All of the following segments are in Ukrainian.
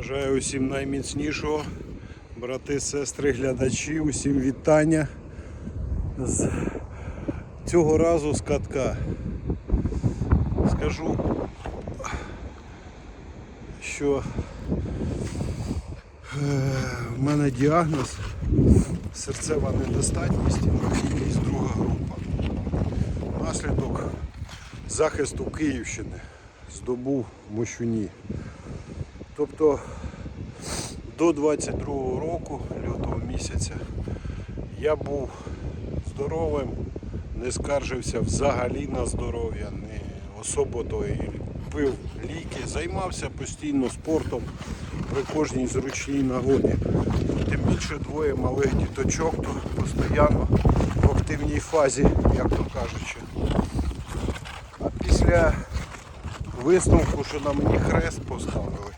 Бажаю усім найміцнішого, брати, сестри, глядачі, усім вітання. З цього разу з катка. Скажу, що е, в мене діагноз серцева недостатність, інвалідність друга група. Наслідок захисту Київщини здобув в Мощуні. Тобто до 22-го року, лютого місяця, я був здоровим, не скаржився взагалі на здоров'я, не особо то і пив ліки, займався постійно спортом при кожній зручній нагоді. Тим більше двоє малих діточок, то постійно в активній фазі, як то кажучи. А після висновку, що на мені хрест поставили,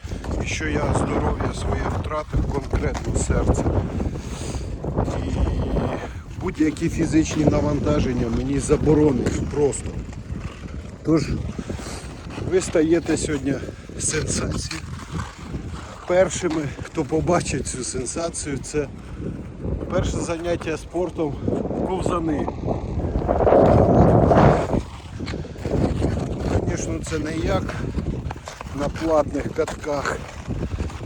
що я здоров'я своє втратив, конкретно серце. І будь-які фізичні навантаження мені заборонені просто. Тож ви стаєте сьогодні сенсацією. Першими, хто побачить цю сенсацію, це перше заняття спортом ковзани. Звісно, це не як на платних катках,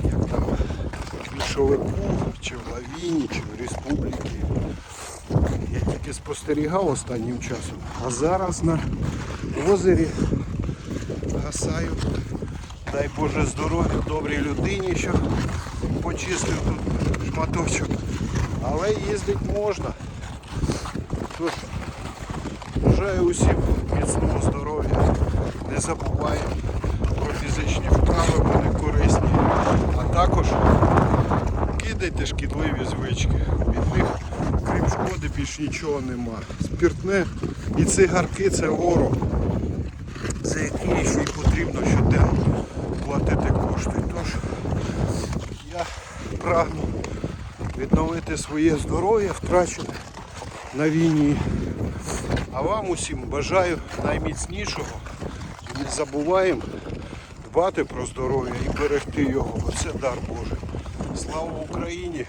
як там в Більшовику, чи в Лавіні, чи в Республіці. Я тільки спостерігав останнім часом. А зараз на озері гасаю. Дай Боже здоров'я добрій людині, що почистив тут шматочок. Але їздити можна. Тож, бажаю усім міцного здоров'я. Не забуваємо про фізичні вправи, вони корисні. А також кидайте шкідливі звички. Від них, крім шкоди, більш нічого нема. Спиртне і цигарки це ворог, за який ще й потрібно щоденно платити кошти. Тож я прагну відновити своє здоров'я, втрачене на війні. А вам усім бажаю найміцнішого. Не забуваємо дбати про здоров'я і берегти його, бо це дар Божий. Слава Україні!